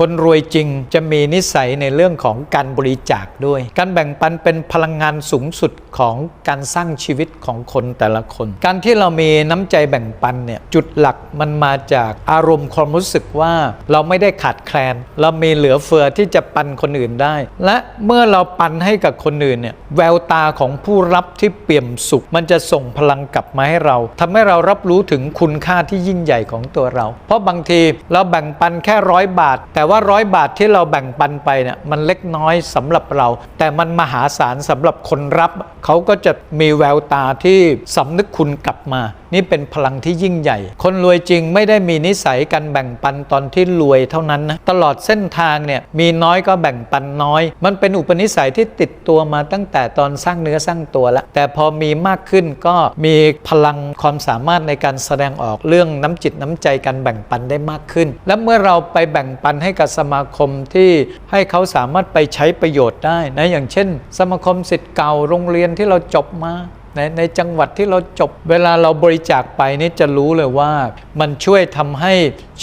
คนรวยจริงจะมีนิสัยในเรื่องของการบริจาคด้วย การแบ่งปันเป็นพลังงานสูงสุดของการสร้างชีวิตของคนแต่ละคน การที่เรามีน้ำใจแบ่งปันเนี่ยจุดหลักมันมาจากอารมณ์ความรู้สึกว่าเราไม่ได้ขาดแคลน เรามีเหลือเฟือที่จะปันคนอื่นได้ และเมื่อเราปันให้กับคนอื่นเนี่ยแววตาของผู้รับที่เปี่ยมสุข มันจะส่งพลังกลับมาให้เราทำให้เรารับรู้ถึงคุณค่าที่ยิ่งใหญ่ของตัวเรา เพราะบางทีเราแบ่งปันแค่ร้อยบาทแต่แต่ว่าร้อยบาทที่เราแบ่งปันไปเนี่ยมันเล็กน้อยสำหรับเรา แต่มันมหาศาลสำหรับคนรับ เขาก็จะมีแววตาที่สำนึกคุณกลับมา นี่เป็นพลังที่ยิ่งใหญ่ คนรวยจริงไม่ได้มีนิสัยการแบ่งปันตอนที่รวยเท่านั้นนะตลอดเส้นทางเนี่ยมีน้อยก็แบ่งปันน้อย มันเป็นอุปนิสัยที่ติดตัวมาตั้งแต่ตอนสร้างเนื้อสร้างตัวแล้วแต่พอมีมากขึ้นก็มีพลังความสามารถในการแสดงออกเรื่องน้ำจิตน้ำใจการแบ่งปันได้มากขึ้น และเมื่อเราไปแบ่งปันให้กับสมาคมที่ให้เขาสามารถไปใช้ประโยชน์ได้นะอย่างเช่น สมาคมสิทธิ์เก่าโรงเรียนที่เราจบมาในในจังหวัดที่เราจบเวลาเราบริจาคไปนี่จะรู้เลยว่า มันช่วยทำให้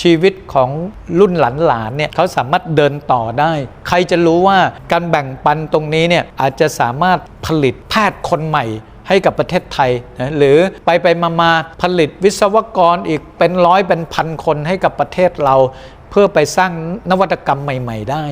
ชีวิตของรุ่นหลานๆเนี่ยเขาสามารถเดินต่อได้ ใครจะรู้ว่าการแบ่งปันตรงนี้เนี่ยอาจจะสามารถผลิตแพทย์คนใหม่ให้กับประเทศไทยนะหรือไปไปมามาผลิตวิศวกรอีกเป็นร้อยเป็นพันคนให้กับประเทศเรา เพื่อไปสร้างนวัตกรรมใหม่ ๆ ได้